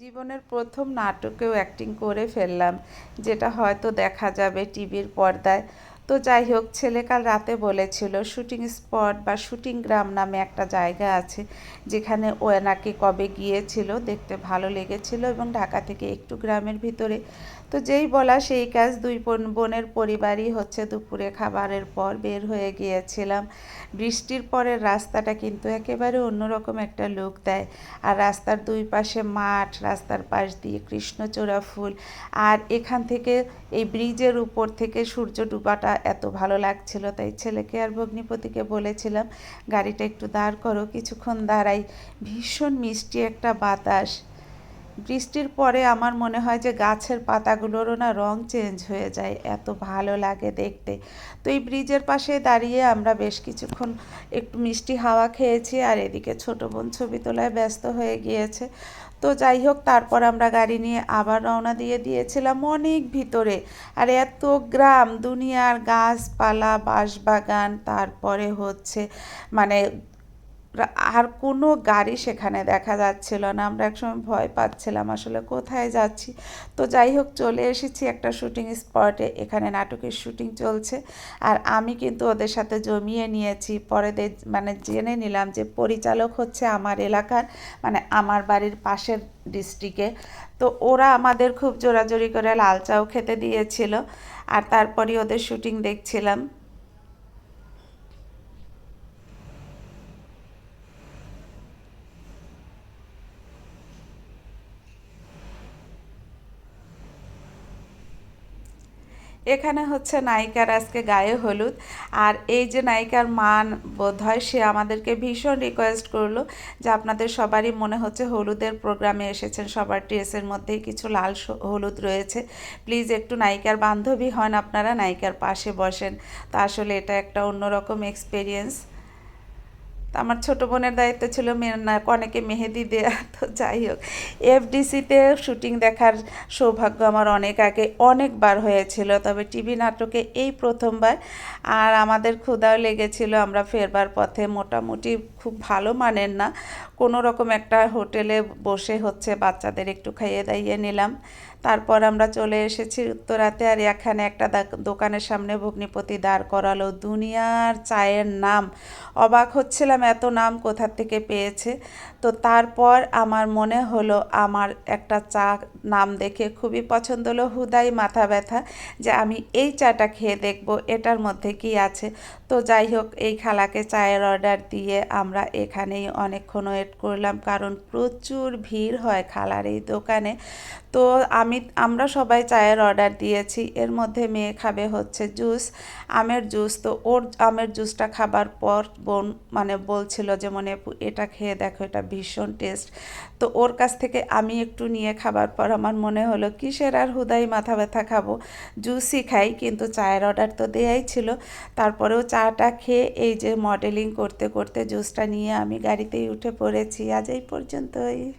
জীবনের প্রথম নাটকেও অ্যাক্টিং করে ফেললাম যেটা হয়তো দেখা যাবে টিভির পর্দায়। তো যাই হোক, ছেলে কাল রাতে বলেছিল, শুটিং স্পট বা শুটিং গ্রাম নামে একটা জায়গা আছে, যেখানে ও কবে গিয়েছিল, দেখতে ভালো লেগেছিল এবং ঢাকা থেকে একটু গ্রামের ভিতরে। তো যেই বলা সেই কাজ দুই বোনের পরিবারই হচ্ছে। দুপুরে খাবারের পর বের হয়ে গিয়েছিলাম। বৃষ্টির পরের রাস্তাটা কিন্তু একেবারে অন্যরকম একটা লুক দেয়। আর রাস্তার দুই পাশে মাঠ, রাস্তার পাশ দিয়ে কৃষ্ণচূড়া ফুল। আর এখান থেকে এই ব্রিজের উপর থেকে সূর্য ডুবাটা এত ভালো লাগছিল, তাই ছেলেকে আর ভগ্নিপতিকে বলেছিলাম, গাড়িটা একটু দাঁড় করো, কিছুক্ষণ দাঁড়াই। ভীষণ মিষ্টি একটা বাতাস। বৃষ্টির পরে আমার মনে হয় যে গাছের পাতাগুলোরও না রং চেঞ্জ হয়ে যায়, এত ভালো লাগে দেখতে। তো এই ব্রিজের পাশে দাঁড়িয়ে আমরা বেশ কিছুক্ষণ একটু মিষ্টি হাওয়া খেয়েছি আর এদিকে ছোটো বোন ছবি তোলায় ব্যস্ত হয়ে গিয়েছে। তো যাই হোক, তারপর আমরা গাড়ি নিয়ে আবার রওনা দিয়ে দিয়েছিলাম অনেক ভিতরে। আর এত গ্রাম, দুনিয়ার গাছপালা, বাঁশবাগান, তারপরে হচ্ছে মানে আর কোনো গাড়ি সেখানে দেখা যাচ্ছিল না। আমরা একসময় ভয় পাচ্ছিলাম, আসলে কোথায় যাচ্ছি? তো যাই হোক, চলে এসেছি একটা শুটিং স্পটে এখানে নাটকের শুটিং চলছে। আর আমি কিন্তু ওদের সাথে জমিয়ে নিয়েছি। পরে মানে জেনে নিলাম যে পরিচালক হচ্ছে আমার এলাকার মানে আমার বাড়ির পাশের ডিস্ট্রিক্টে তো ওরা আমাদের খুব জোরাজোরি করে লাল চাও খেতে দিয়েছিল। আর তারপরে ওদের শুটিং দেখছিলাম। এখানে হচ্ছে নায়িকার আজকে গায়ে হলুদ। আর এই যে নায়িকার মান বোধ হয় সে আমাদেরকে ভীষণ রিকোয়েস্ট করল যে আপনাদের সবারই মনে হচ্ছে হলুদের প্রোগ্রামে এসেছেন। সবার ড্রেসের মধ্যেই কিছু লাল হলুদ রয়েছে। প্লিজ একটু নায়িকার বান্ধবী হন, আপনারা নায়িকার পাশে বসেন। তা আসলে এটা একটা অন্যরকম এক্সপিরিয়েন্স আমার ছোটো বোনের দায়িত্ব ছিল অনেকে মেহেদি দেয়া, তো যাই হোক। এফডিসিতে শুটিং দেখার সৌভাগ্য আমার অনেক আগে, অনেকবার হয়েছিল, তবে টিভি নাটকে এই প্রথমবার। আর আমাদের ক্ষুদাও লেগেছিল, আমরা ফেরবার পথে মোটামুটি খুব ভালো মানের না। কোনো রকম একটা হোটেলে বসে হচ্ছে, বাচ্চাদের একটু খাইয়ে দাইয়ে নিলাম। তারপর আমরা চলে এসেছি উত্তরাতে, আর এখানে একটা দোকানের সামনে ভগ্নিপতি দাঁড় করালো। দুনিয়ার চায়ের নাম। অবাক হচ্ছিলাম এত নাম কোথার থেকে পেয়েছে? তো তারপর আমার মনে হলো আমার একটা চা নাম দেখে খুবই পছন্দ হলো হুদাই মাথা ব্যথা, যে আমি এই চাটা খেয়ে দেখব এটার মধ্যে কি আছে। তো যাই হোক, এই খালাকে চায়ের অর্ডার দিয়ে আমরা এখানেই অনেকক্ষণ ওয়েট করলাম, কারণ প্রচুর ভিড় হয় খালার এই দোকানে। তো আমি, আমরা সবাই চায়ের অর্ডার দিয়েছি, এর মধ্যে মেয়ে খাবে হচ্ছে জুস, আমের জুস। তো ওর আমের জুসটা খাবার পর বোন মানে বলছিল যে, মনে এটা খেয়ে দেখো, এটা ভীষণ টেস্ট। তো ওর কাছ থেকে আমি একটু নিয়ে খাবার পর আমার মনে হলো, কিসের আর হুদাই মাথা ব্যথা খাব? জুসই খাই, কিন্তু চায়ের অর্ডার তো দেয়াই ছিল। তারপরেও চাটা খেয়ে এই যে মডেলিং করতে করতে জুসটা নিয়ে আমি গাড়িতেই উঠে পড়েছি। আজ এই পর্যন্তই।